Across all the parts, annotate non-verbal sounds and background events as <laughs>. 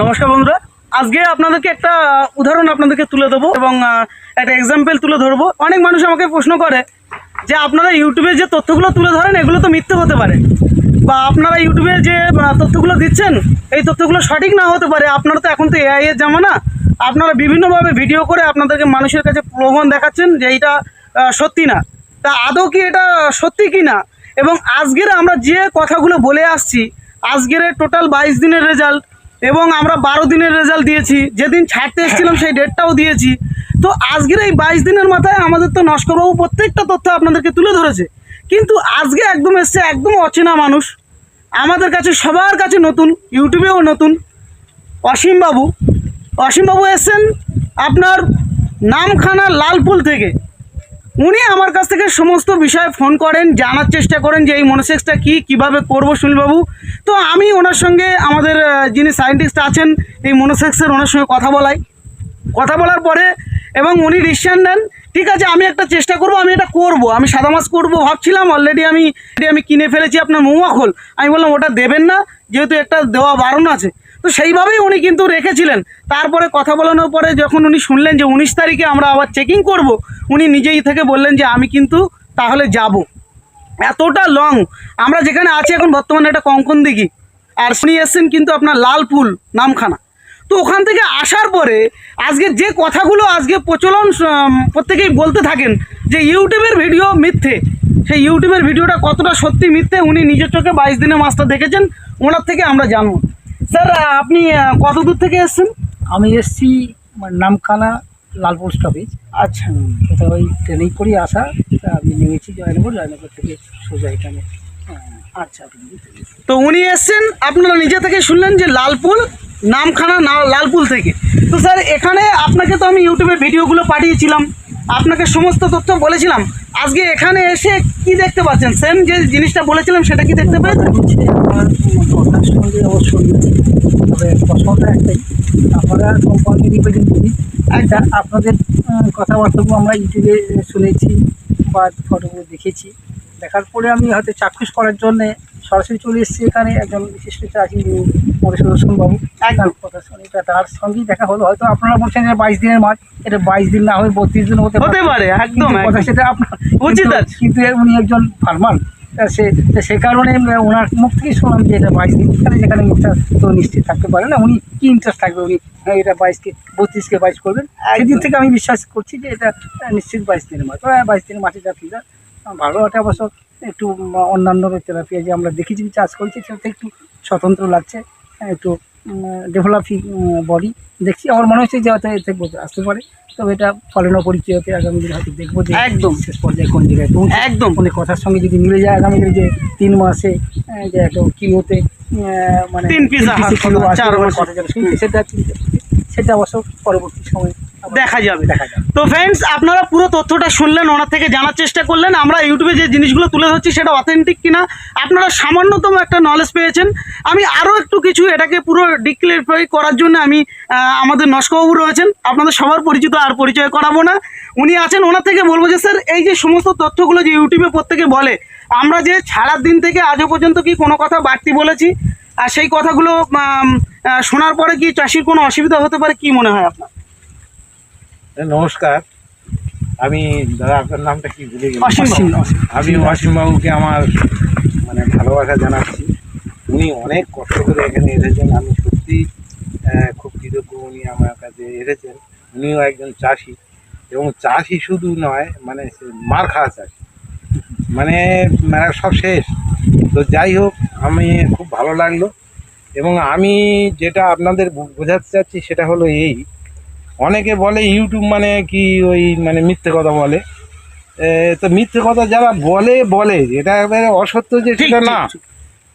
নমস্কার বন্ধুরা। আজকে আপনাদেরকে একটা উদাহরণ আপনাদেরকে তুলে দেবো এবং একটা এক্সাম্পল তুলে ধরবো। অনেক মানুষ আমাকে প্রশ্ন করে যে আপনারা ইউটিউবে যে তথ্যগুলো তুলে ধরেন, এগুলো তো মিথ্যে হতে পারে। বা আপনারা ইউটিউবে যে তথ্যগুলো দিচ্ছেন, এই তথ্যগুলো সঠিক না হতে পারে, আপনারা তো এখন তো এআই এর জামানা আপনারা বিভিন্নভাবে ভিডিও করে আপনাদেরকে মানুষের কাছে প্রলোভন দেখাচ্ছেন যে এইটা সত্যি না। তা আদৌ কি এটা সত্যি কি না? এবং আজকের আমরা যে কথাগুলো বলে আসছি, আজকের টোটাল বাইশ দিনের রেজাল্ট এবং আমরা বারো দিনের রেজাল্ট দিয়েছি। যেদিন ছাড়তে এসেছিলাম সেই ডেটটাও দিয়েছি। তো আজকের এই বাইশ দিনের মাথায় আমাদের তো নস্করবাবু প্রত্যেকটা তথ্য আপনাদেরকে তুলে ধরেছে। কিন্তু আজকে একদম এসছে একদম অচেনা মানুষ। আমাদের কাছে সবার কাছে নতুন, ইউটিউবেও নতুন, অসীমবাবু। অসীমবাবু এসছেন আপনার নামখানা লালপুল থেকে। উনি আমার কাছ থেকে সমস্ত বিষয়ে ফোন করেন, জানার চেষ্টা করেন যে এই মনোসেক্সটা কী, কীভাবে করব সুনীলবাবু। তো আমি ওনার সঙ্গে আমাদের যিনি সায়েন্টিস্ট আছেন, এই মনোসেক্সের ওনার সঙ্গে কথা বলাই। কথা বলার পরে এবং উনি ডিসিশন নেন, ঠিক আছে, আমি একটা চেষ্টা করব, আমি এটা করব, আমি সাদা মাছ করব ভাবছিলাম অলরেডি আমি আমি কিনে ফেলেছি আপনার মৌমাখোল আমি বললাম, ওটা দেবেন না, যেহেতু একটা দেওয়া বারণ আছে। তো সেইভাবেই উনি কিন্তু রেখেছিলেন। তারপরে কথা বলানোর পরে যখন উনি শুনলেন যে উনিশ তারিখে আমরা আবার চেকিং করব, উনি নিজেই থেকে বললেন যে আমি কিন্তু তাহলে যাব। এতটা লং আমরা যেখানে আছি এখন বর্তমানে একটা কঙ্কন দিঘি। আর উনি এসছেন কিন্তু আপনার লালপুল নামখানা। তো ওখান থেকে আসার পরে আজকে যে কথাগুলো আজকে প্রচলন প্রত্যেকেই বলতে থাকেন যে ইউটিউবের ভিডিও মিথ্যে। সেই ইউটিউবের ভিডিওটা কতটা সত্যি মিথ্যে উনি নিজের চোখে বাইশ দিনে মাছটা দেখেছেন, ওনার থেকে আমরা জানব। স্যার আপনি কত দূর থেকে এসছেন? আমি এসছি নামখানা লালপুর স্টপেজ আচ্ছা। কোথাও ওই ট্রেনেই করেই আসা। আমি নেমেছি জয়নগর জয়নগর থেকে সোজা এখানে। আচ্ছা তো উনি এসছেন আপনারা নিজে থেকে শুনলেন যে লালপুল নামখানা না- লালপুল থেকে। তো স্যার এখানে আপনাকে তো আমি ইউটিউবে ভিডিওগুলো পাঠিয়েছিলাম। আপনাকে সমস্ত তথ্য বলেছিলাম। আজকে এখানে এসে কি দেখতে পাচ্ছেন? সেম যে জিনিসটা বলেছিলাম সেটা কি দেখতে পেয়েছেন? আমার রিপ্রেজেন্টেটিভ একটা আপনাদের কথাবার্তাগুলো আমরা ইউটিউবে শুনেছি বা ফটোগুলো দেখেছি। দেখার পরে আমি হয়তো চাক্ষুষ করার জন্যে সরাসরি চলে এসেছি এখানে একজন বিশিষ্ট চাষি মধুসূদন বাবু। একদম। কথা শুনে তার সঙ্গেই দেখা হলো। হয়তো আপনারা বলছেন যে বাইশ দিনের মাছ এটা বাইশ দিন না হয়ে বত্রিশ দিন হতে হতে পারে একদম কথা সেটা আপনার উচিত কিন্তু- উনি একজন ফার্মার সে সে কারণে ওনার মুখ থেকেই শুনলাম যে এটা বাইশ দিন। এখানে যেখানে মুখটা তো নিশ্চিত থাকতে পারে না। উনি কি ইন্টারেস্ট থাকবে? উনি হ্যাঁ, এটা বাইশকে বত্রিশকে বাইশ করবেন। একদিন থেকে আমি বিশ্বাস করছি যে এটা নিশ্চিত বাইশ দিনের মাছ বাইশ দিনের মাছের যা ভালো একটা অবশ্য একটু অন্যান্য তেলাপিয়া যে আমরা দেখেছি চাষ করেছি সেটা একটু স্বতন্ত্র লাগছে হ্যাঁ, একটু ডেভেলপিং বডি দেখছি। আমার মনে হচ্ছে যে হয়তো এতে আসতে পারে। তবে এটা ফলন পরিচয়তে আগামী দিনে হয়তো দেখব যে একদম। শেষ পর্যায়ে কোন জায়গায় পৌঁছে একদম। মানে কথার সঙ্গে যদি মিলে যায় আগামী দিনে যে তিন মাসে যে একটা কিলোতে মানে তিন কিলো আছে, সেটা সেটা অবশ্য পরবর্তী সময় দেখা যাবে। তো ফ্রেন্ডস আপনারা পুরো তথ্যটা শুনলেন, ওনার থেকে জানার চেষ্টা করলেন। আমরা ইউটিউবে যে জিনিসগুলো তুলে ধরছি, সেটা অথেন্টিক কিনা, আপনারা সামান্যতম একটা নলেজ পেয়েছেন। আমি আরও একটু কিছু এটাকে পুরো ডিক্লেরিফাই করার জন্য আমি আমাদের নস্কবাবু রয়েছেন। আপনাদের সবার পরিচিত আর পরিচয় করাবো না। উনি আছেন, ওনার থেকে বলব যে, স্যার, এই যে সমস্ত তথ্যগুলো যে ইউটিউবে প্রত্যেকে বলে, আমরা যে ছাড়ার দিন থেকে আজও পর্যন্ত কি কোনো কথা বাড়তি বলেছি? আর সেই কথাগুলো শোনার পরে কি চাষির কোনো অসুবিধা হতে পারে? কি মনে হয় আপনার? নমস্কার। আমি দাদা আপনার নামটা কি ভুলে গেলাম। আমি অসীমবাবুকে আমার মানে ভালোবাসা জানাচ্ছি। উনি অনেক কষ্ট করে এখানে এসেছেন। আমি সত্যি খুব কৃতজ্ঞ উনি আমার কাছে এসেছেন। উনিও একজন চাষি। এবং চাষি শুধু নয় মানে মার খাওয়া চাষি। মানে মেলা সব শেষ। তো যাই হোক আমি খুব ভালো লাগল। এবং আমি যেটা আপনাদের বোঝাতে চাচ্ছি সেটা হলো এই অনেকে বলে ইউটিউব মানে কি ওই মানে মিথ্যে কথা বলে। তো মিথ্যে কথা যারা বলে বলে। এটা একেবারে অসত্য যে সেটা না।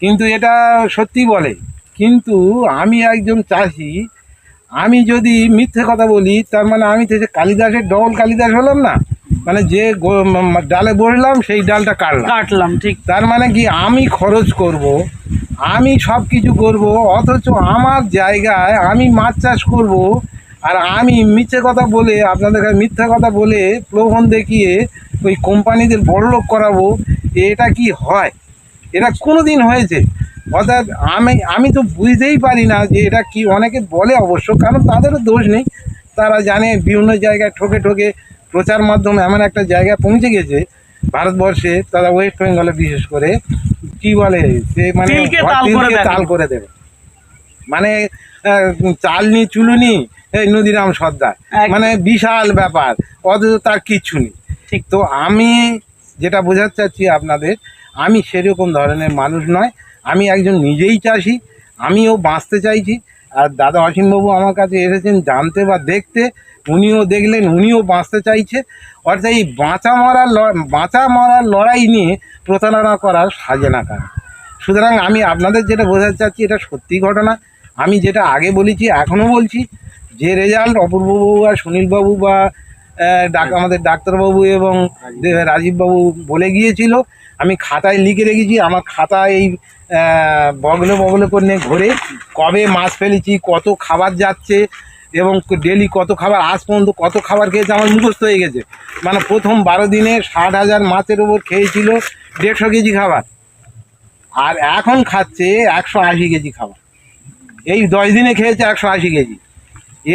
কিন্তু এটা সত্যি বলে। কিন্তু আমি একজন চাষি আমি যদি মিথ্যে কথা বলি তার মানে আমি তো যে কালিদাসের ডবল কালিদাস হলাম না। মানে যে ডালে বসলাম সেই ডালটা কাটলাম। কাটলাম ঠিক। তার মানে কি আমি খরচ করব আমি সব কিছু করব অথচ আমার জায়গায় আমি মাছ চাষ করব আর আমি মিথ্যে কথা বলে আপনাদের কাছে মিথ্যে কথা বলে প্রলোভন দেখিয়ে ওই কোম্পানিদের বড়লোক করাবো এটা কি হয়? এটা কোনো দিন হয়েছে। অর্থাৎ আমি আমি তো বুঝতেই পারি না যে এটা কি অনেকে বলে অবশ্য কারণ তাদেরও দোষ নেই। তারা জানে বিভিন্ন জায়গায় ঠকে ঠকে প্রচার মাধ্যম এমন একটা জায়গায় পৌঁছে গেছে ভারতবর্ষে তারা ওয়েস্ট বেঙ্গলে বিশেষ করে কি বলে সে মানে তাল করে দেবে। মানে চালনি চুলুনি এই নদীরাম সর্দার। মানে বিশাল ব্যাপার অথচ তার কিচ্ছু নেই। ঠিক। তো আমি যেটা বোঝাতে চাচ্ছি আপনাদের আমি সেরকম ধরনের মানুষ নয়। আমি একজন নিজেই চাষি আমিও বাঁচতে চাইছি। আর দাদা অসীমবাবু আমার কাছে এসেছেন জানতে বা দেখতে উনিও দেখলেন উনিও বাঁচতে চাইছে। অর্থাৎ এই বাঁচা মরার ল- বাঁচা মরার লড়াই নিয়ে প্রতারণা করার সাজে না কারণ সুতরাং আমি আপনাদের যেটা বোঝাতে চাচ্ছি এটা সত্যি ঘটনা। আমি যেটা আগে বলেছি এখনও বলছি। যে রেজাল্ট অপূর্ববাবু আর সুনীলবাবু বা ডাক আমাদের ডাক্তারবাবু এবং রাজীববাবু বলে গিয়েছিল আমি খাতায় লিখে রেখেছি আমার খাতা এই বগলে বগলে করে নিয়ে ঘরে কবে মাছ ফেলেছি কত খাবার যাচ্ছে এবং ডেলি কত খাবার আজ পর্যন্ত কত খাবার খেয়েছে আমার মুখস্থ হয়ে গেছে। মানে প্রথম বারো দিনে ষাট হাজার মাছের ওপর খেয়েছিল দেড়শো কেজি খাবার। আর এখন খাচ্ছে একশো আশি কেজি খাবার। এই দশ দিনে খেয়েছে একশো আশি কেজি।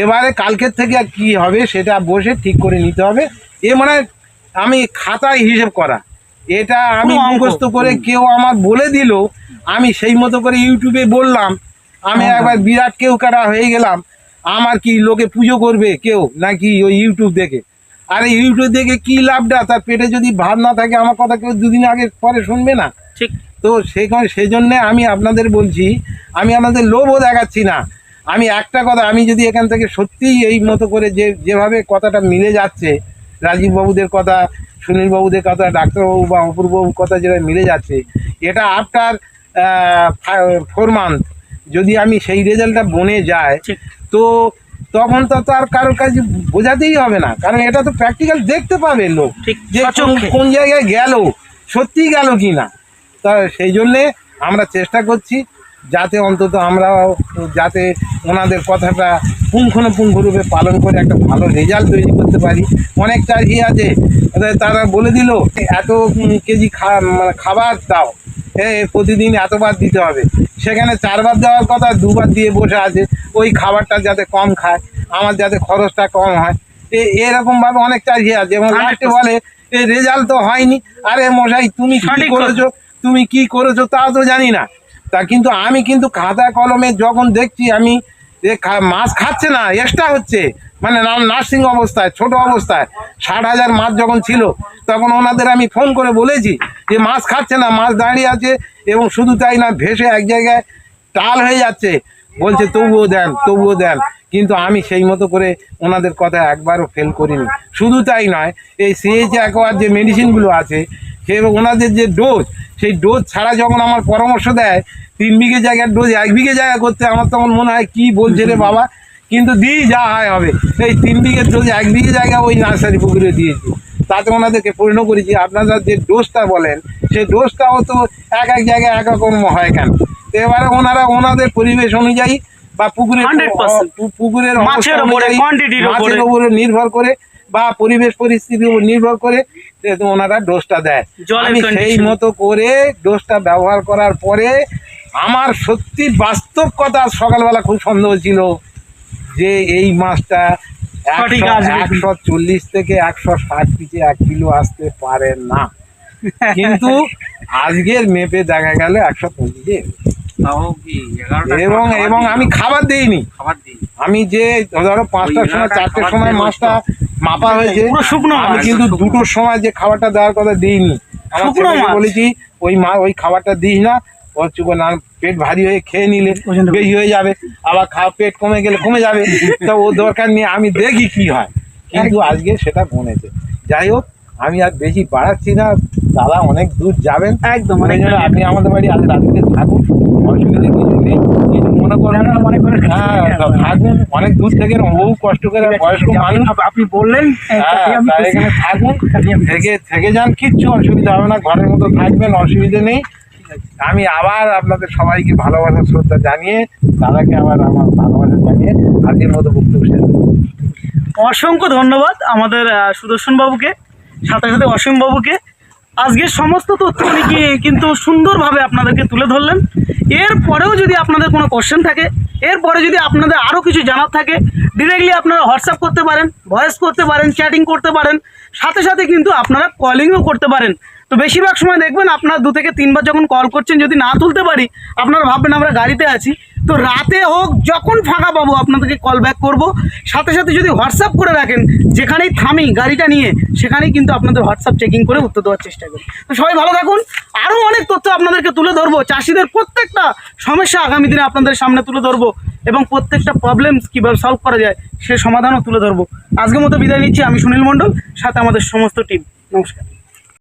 এবারে কালকের থেকে আর কী হবে সেটা বসে ঠিক করে নিতে হবে। এ মানে আমি খাতায় হিসেব করা। এটা আমি মুখস্থ করে কেউ আমার বলে দিল আমি সেই মতো করে ইউটিউবে বললাম আমি একবার বিরাট কেউ কাটা হয়ে গেলাম আমার কি লোকে পুজো করবে কেউ নাকি ওই ইউটিউব দেখে? আরে ইউটিউব দেখে কি লাভটা? তার পেটে যদি ভাত না থাকে আমার কথা কেউ দুদিন আগে পরে শুনবে না। ঠিক। তো সেখানে সেই জন্যে আমি আপনাদের বলছি আমি আপনাদের লোভও দেখাচ্ছি না। আমি একটা কথা আমি যদি এখান থেকে সত্যিই এই মতো করে যে যেভাবে কথাটা মিলে যাচ্ছে রাজীববাবুদের কথা সুনীলবাবুদের কথা ডাক্তারবাবু বা অপূর্ববাবুর কথা যেটা মিলে যাচ্ছে এটা আফটার ফোর মান্থ যদি আমি সেই রেজাল্টটা বনে যায় তো তখন তো তার কারোর কাছে বোঝাতেই হবে না কারণ এটা তো প্র্যাকটিক্যাল দেখতে পাবে লোক যে কোন- কোন জায়গায় গেল সত্যিই গেল কি না তা সেই জন্যে আমরা চেষ্টা করছি যাতে অন্তত আমরা যাতে ওনাদের কথাটা পুঙ্খানুপুঙ্খরূপে পালন করে একটা ভালো রেজাল্ট তৈরি করতে পারি। অনেক চাষি আছে তারা বলে দিল এত কেজি খা- মানে খাবার দাও হ্যাঁ প্রতিদিন এতবার দিতে হবে। সেখানে চারবার দেওয়ার কথা দুবার দিয়ে বসে আছে ওই খাবারটা যাতে কম খায় আমার যাতে খরচটা কম হয়। এ- এরকমভাবে অনেক চাষি আছে এবং লাস্টে বলে এই রেজাল্ট তো হয়নি। আরে মশাই তুমি কি করেছ? তুমি কি করেছ তাও তো জানি না। তা কিন্তু আমি কিন্তু খাতা কলমে যখন দেখছি আমি মাছ খাচ্ছে না এক্সট্রা হচ্ছে মানে নার্সিং অবস্থায়, ছোট অবস্থায়, ষাট হাজার মাছ যখন ছিল, তখন ওনাদের আমি ফোন করে বলেছি যে মাছ খাচ্ছে না, মাছ দাঁড়িয়ে আছে এবং শুধু তাই না, ভেসে এক জায়গায় টাল হয়ে যাচ্ছে। বলছে, তবুও দেন তবুও দেন। কিন্তু আমি সেই মতো করে ওনাদের কথা একবারও ফেল করিনি। শুধু তাই নয়, এই সিএইচ অ্যাকোয়ার যে মেডিসিনগুলো আছে সে ওনাদের যে ডোজ সেই ডোজ ছাড়া যখন আমার পরামর্শ দেয় তিন বিঘে জায়গার ডোজ এক বিঘে জায়গা করতে আমার তখন মনে হয় কি বলছে রে বাবা? কিন্তু দিই যা হয় হবে। এই তিন বিঘের ডোজ এক বিঘে জায়গা ওই নার্সারি পুকুরে দিয়েছি। তাতে ওনাদেরকে পূর্ণ করেছি আপনারা যে ডোজটা বলেন সেই ডোজটাও তো এক এক জায়গায় এক রকম হয় কেন? তো এবারে ওনারা ওনাদের পরিবেশ অনুযায়ী বা পুকুরের পুকুরের মাছের। উপরে নির্ভর করে বা পরিবেশ পরিস্থিতির উপর নির্ভর করে ওনারা ডোজটা দেয়। আমি সেই মতো করে ডোজটা ব্যবহার করার পরে আমার সত্যি বাস্তব কথা সকালবেলা খুব সন্দেহ ছিল যে এই মাছটা একশো- চল্লিশ থেকে একশো ষাট পিচে এক কিলো আসতে পারে না। <laughs> কিন্তু আজকের মেপে দেখা গেল একশো পঁচিশে এবং এবং আমি খাবার দিইনি। খাবার দিই আমি যে ধরো পাঁচটার সময় চারটের সময় মাছটা মাপা হয়েছে। পুরো শুকনো আমি কিন্তু দুটোর সময় যে খাবারটা দেওয়ার কথা দিইনি। আমার শুকনো ছেলেকে মাছ। বলেছি ওই মা ওই খাবারটা দিস না। ওর চুপ না পেট ভারী হয়ে খেয়ে নিলে বেশি হয়ে যাবে। আবার খাওয়া পেট কমে গেলে কমে যাবে। <laughs> তো ও দরকার নিয়ে আমি দেখি কি হয়। কিন্তু আজকে সেটা বনেছে যাই হোক আমি আর বেশি বাড়াচ্ছি না। দাদা অনেক দূর যাবেন। একদম আপনি আমাদের বাড়ি আজ রাত্রে থাকুন। অসুবিধা কিছু নেই। মনে হ্যাঁ থাকুন অনেক দূর থেকে বহু কষ্ট করে বয়স্ক মানুষ। আপনি বললেন হ্যাঁ, এখানে থাকুন থেকে থেকে যান কিচ্ছু অসুবিধা হবে না ঘরের মতো থাকবেন অসুবিধে নেই। আমি আবার আপনাদের সবাইকে ভালোবাসা শ্রদ্ধা জানিয়ে দাদাকে আবার আমার ভালোবাসা জানিয়ে আজকের মতো বক্তব্য শেষ অসংখ্য ধন্যবাদ আমাদের সুদর্শন বাবুকে সাথে সাথে অসীম বাবুকে আজকের সমস্ত তথ্য উনি কিন্তু সুন্দরভাবে আপনাদেরকে তুলে ধরলেন। এরপরেও যদি আপনাদের কোনো কোশ্চেন থাকে, এরপরে যদি আপনাদের আরও কিছু জানার থাকে ডিরেক্টলি আপনারা হোয়াটসঅ্যাপ করতে পারেন ভয়েস করতে পারেন চ্যাটিং করতে পারেন, সাথে সাথে কিন্তু আপনারা কলিংও করতে পারেন। তো বেশিরভাগ সময় দেখবেন আপনার দু থেকে তিনবার যখন কল করছেন, যদি না তুলতে পারি, আপনারা ভাববেন আমরা গাড়িতে আছি। তো রাতে হোক, যখন ফাঁকা পাবো, আপনাদেরকে কল ব্যাক করব। সাথে সাথে যদি হোয়াটসঅ্যাপ করে রাখেন, যেখানেই থামি গাড়িটা নিয়ে, সেখানেই কিন্তু আপনাদের হোয়াটসঅ্যাপ চেকিং করে উত্তর দেওয়ার চেষ্টা করি। তো সবাই ভালো থাকুন। আরও অনেক তথ্য আপনাদেরকে তুলে ধরবো। চাষিদের প্রত্যেকটা সমস্যা আগামী দিনে আপনাদের সামনে তুলে ধরবো এবং প্রত্যেকটা প্রবলেম কীভাবে সলভ করা যায়, সে সমাধানও তুলে ধরবো। আজকের মতো বিদায় নিচ্ছি। আমি সুনীল মণ্ডল, সাথে আমাদের সমস্ত টিম নমস্কার।